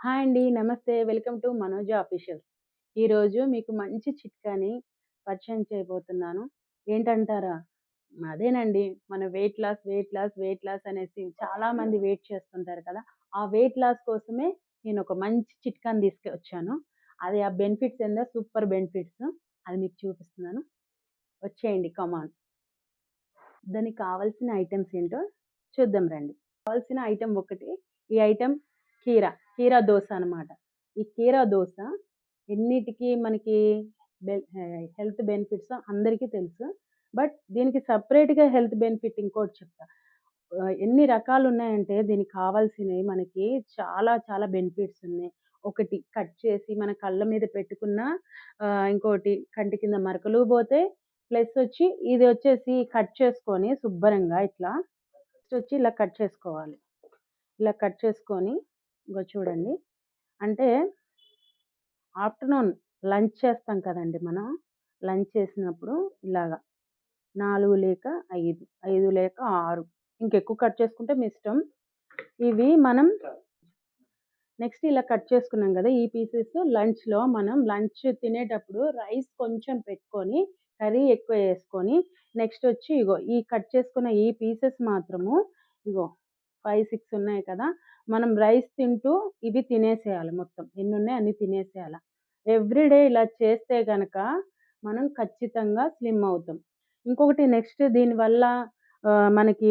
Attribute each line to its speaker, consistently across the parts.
Speaker 1: Hi అండి. నమస్తే. Welcome to Manoja officials. ఈరోజు మీకు మంచి చిట్కాని పరిచయం చేయబోతున్నాను. ఏంటంటారా? అదేనండి. మన weight loss, weight loss, weight loss అనేసి చాలామంది వెయిట్ చేస్తుంటారు కదా! ఆ వెయిట్ లాస్ కోసమే నేను ఒక మంచి చిట్కాని తీసుకొచ్చాను. అది ఆ బెనిఫిట్స్ ఏందో సూపర్ బెనిఫిట్స్. అది మీకు చూపిస్తున్నాను. వచ్చేయండి కమాన్. దానికి కావాల్సిన ఐటెమ్స్ ఏంటో చూద్దాం రండి. కావాల్సిన ఐటమ్ ఒకటి. ఈ ఐటమ్ కీరా. కీరా దోశ అనమాట. ఈ కీరా దోశ ఎన్నిటికి మనకి హెల్త్ బెనిఫిట్సో అందరికీ తెలుసు. బట్ దీనికి సపరేట్గా హెల్త్ బెనిఫిట్ ఇంకోటి చెప్తా. ఎన్ని రకాలు ఉన్నాయంటే దీనికి కావాల్సినవి మనకి చాలా చాలా బెనిఫిట్స్ ఉన్నాయి. ఒకటి కట్ చేసి మన కళ్ళ మీద పెట్టుకున్న ఇంకోటి కంటి కింద మరకలు పోతే ప్లస్ వచ్చి ఇది వచ్చేసి కట్ చేసుకొని శుభ్రంగా ఇట్లా ఫస్ట్ వచ్చి ఇలా కట్ చేసుకోవాలి. ఇలా కట్ చేసుకొని ఇంకో చూడండి. అంటే ఆఫ్టర్‌నూన్ లంచ్ చేస్తాం కదండి మనం. లంచ్ చేసినప్పుడు ఇలాగా నాలుగు లేక 5, 5 లేక ఆరు ఇంకెక్కువ కట్ చేసుకుంటే మీ ఇష్టం. ఇవి మనం నెక్స్ట్ ఇలా కట్ చేసుకున్నాం కదా! ఈ పీసెస్ లంచ్‌లో మనం లంచ్ తినేటప్పుడు రైస్ కొంచెం పెట్టుకొని కర్రీ ఎక్కువ వేసుకొని నెక్స్ట్ వచ్చి ఇగో ఈ కట్ చేసుకున్న ఈ పీసెస్ మాత్రము ఇగో 5, 6 ఉన్నాయి కదా! మనం రైస్ తింటూ ఇవి తినేసేయాలి మొత్తం. ఎన్ని ఉన్నాయి అన్ని తినేసేయాలి ఎవ్రీడే ఇలా చేస్తే కనుక మనం ఖచ్చితంగా స్లిమ్ అవుతాం. ఇంకొకటి నెక్స్ట్ దీనివల్ల మనకి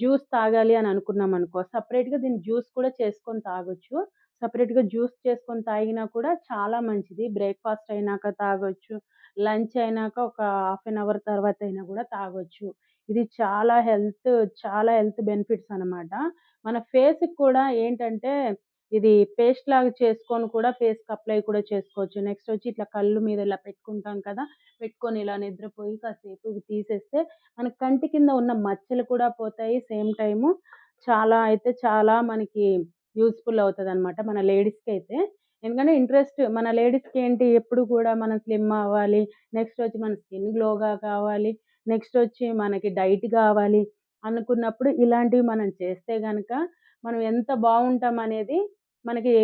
Speaker 1: జ్యూస్ తాగాలి అని అనుకున్నాం అనుకో సపరేట్గా దీన్ని జ్యూస్ కూడా చేసుకొని తాగొచ్చు. సపరేట్గా జ్యూస్ చేసుకొని తాగినా కూడా చాలా మంచిది. బ్రేక్‌ఫాస్ట్ అయినాక తాగొచ్చు. లంచ్ అయినాక ఒక హాఫ్ అన్ అవర్ తర్వాత అయినా కూడా తాగొచ్చు. ఇది చాలా హెల్త్ చాలా హెల్త్ బెనిఫిట్స్ అనమాట. మన ఫేస్‌కి కూడా ఏంటంటే ఇది పేస్ట్ లాగా చేసుకొని కూడా ఫేస్‌కి అప్లై కూడా చేసుకోవచ్చు. నెక్స్ట్ వచ్చి ఇట్లా కళ్ళు మీద ఇలా పెట్టుకుంటాం కదా! పెట్టుకొని ఇలా నిద్రపోయి కాసేపు ఇవి తీసేస్తే మన కంటి కింద ఉన్న మచ్చలు కూడా పోతాయి. సేమ్ టైము చాలా అయితే చాలా మనకి యూస్ఫుల్ అవుతుంది అనమాట మన లేడీస్కి అయితే ఎందుకంటే ఇంట్రెస్ట్ మన లేడీస్‌కి ఏంటి ఎప్పుడు కూడా మనం స్లిమ్ అవ్వాలి. నెక్స్ట్ వచ్చి మన స్కిన్ గ్లోగా కావాలి. నెక్స్ట్ వచ్చి మనకి డైట్ కావాలి అనుకున్నప్పుడు ఇలాంటివి మనం చేస్తే కనుక మనం ఎంత బాగుంటాం అనేది మనకి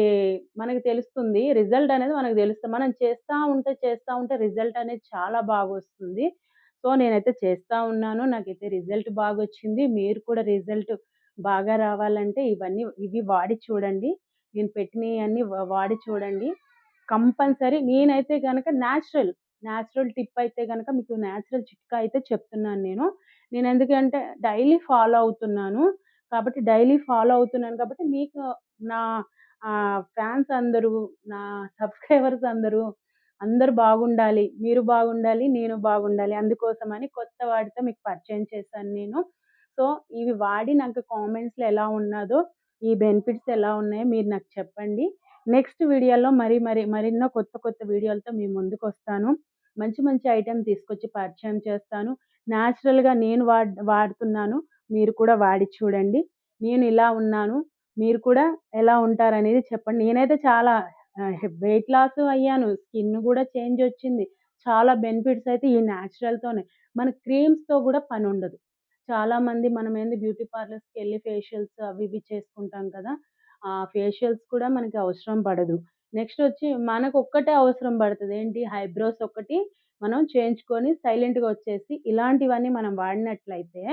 Speaker 1: మనకి తెలుస్తుంది. రిజల్ట్ అనేది మనకు తెలుస్తుంది. మనం చేస్తూ ఉంటే చేస్తూ ఉంటే రిజల్ట్ అనేది చాలా బాగా వస్తుంది సో, నేనైతే చేస్తూ ఉన్నాను. నాకైతే రిజల్ట్ బాగా వచ్చింది మీరు కూడా రిజల్ట్ బాగా రావాలంటే ఇవన్నీ ఇవి వాడి చూడండి. నేను పెట్టినవన్నీ వాడి చూడండి. కంపల్సరీ నేనైతే కనుక న్యాచురల్, న్యాచురల్ టిప్ అయితే కనుక మీకు న్యాచురల్ చిట్కా అయితే చెప్తున్నాను నేను. నేను ఎందుకంటే డైలీ ఫాలో అవుతున్నాను. కాబట్టి డైలీ ఫాలో అవుతున్నాను కాబట్టి మీకు నా ఫ్యాన్స్ అందరూ, నా సబ్‌స్క్రైబర్స్ అందరూ అందరు బాగుండాలి. మీరు బాగుండాలి. నేను బాగుండాలి. అందుకోసమని కొత్త వాటితో మీకు పరిచయం చేశాను నేను. సో, ఇవి వాడి నాకు కామెంట్స్‌లో ఎలా ఉన్నదో ఈ బెనిఫిట్స్ ఎలా ఉన్నాయో మీరు నాకు చెప్పండి. నెక్స్ట్ వీడియోలో మరి మరి మరెన్నో కొత్త కొత్త వీడియోలతో మీ ముందుకొస్తాను. మంచి మంచి ఐటెమ్ తీసుకొచ్చి పరిచయం చేస్తాను. న్యాచురల్‌గా నేను వాడ్ వాడుతున్నాను. మీరు కూడా వాడి చూడండి. నేను ఇలా ఉన్నాను. మీరు కూడా ఎలా ఉంటారనేది చెప్పండి. నేనైతే చాలా వెయిట్ లాస్ అయ్యాను. స్కిన్ కూడా చేంజ్ వచ్చింది. చాలా బెనిఫిట్స్ అయితే ఈ న్యాచురల్‌తోనే. మన క్రీమ్స్‌తో కూడా పని ఉండదు చాలామంది మనమేంది బ్యూటీ పార్లర్స్కి వెళ్ళి ఫేషియల్స్ అవి ఇవి చేసుకుంటాం కదా! ఆ ఫేషియల్స్ కూడా మనకి అవసరం పడదు. నెక్స్ట్ వచ్చి మనకు ఒక్కటే అవసరం పడుతుంది ఏంటి ఐబ్రోస్ ఒకటి మనం చేయించుకొని సైలెంట్‌గా వచ్చేసి ఇలాంటివన్నీ మనం వాడినట్లయితే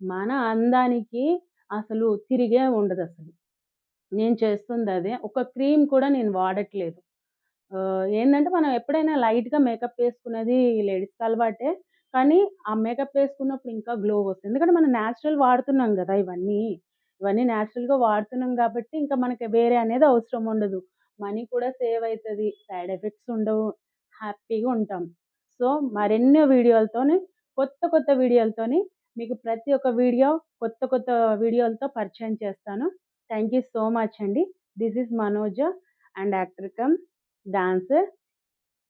Speaker 1: మన అందానికి అసలు తిరిగే ఉండదు అసలు నేను చేస్తుందదే. ఒక క్రీమ్ కూడా నేను వాడట్లేదు. ఏంటంటే మనం ఎప్పుడైనా లైట్‌గా మేకప్ వేసుకునేది లేడీస్‌కి అలవాటే. కానీ ఆ మేకప్ వేసుకున్నప్పుడు ఇంకా గ్లో వస్తుంది. ఎందుకంటే మనం న్యాచురల్ వాడుతున్నాం కదా ఇవన్నీ. ఇవన్నీ న్యాచురల్‌గా వాడుతున్నాం కాబట్టి ఇంకా మనకి వేరే అనేది అవసరం ఉండదు. మనీ కూడా సేవ్ అవుతుంది సైడ్ ఎఫెక్ట్స్ ఉండవు. హ్యాపీగా ఉంటాం. సో, మరెన్నో వీడియోలతోని కొత్త కొత్త వీడియోలతోని మీకు ప్రతి ఒక్క వీడియో కొత్త కొత్త వీడియోలతో పరిచయం చేస్తాను. థ్యాంక్ యూ సో మచ్ అండి. This is Manoja and actor cum dancer.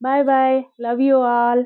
Speaker 1: Bye bye love you all.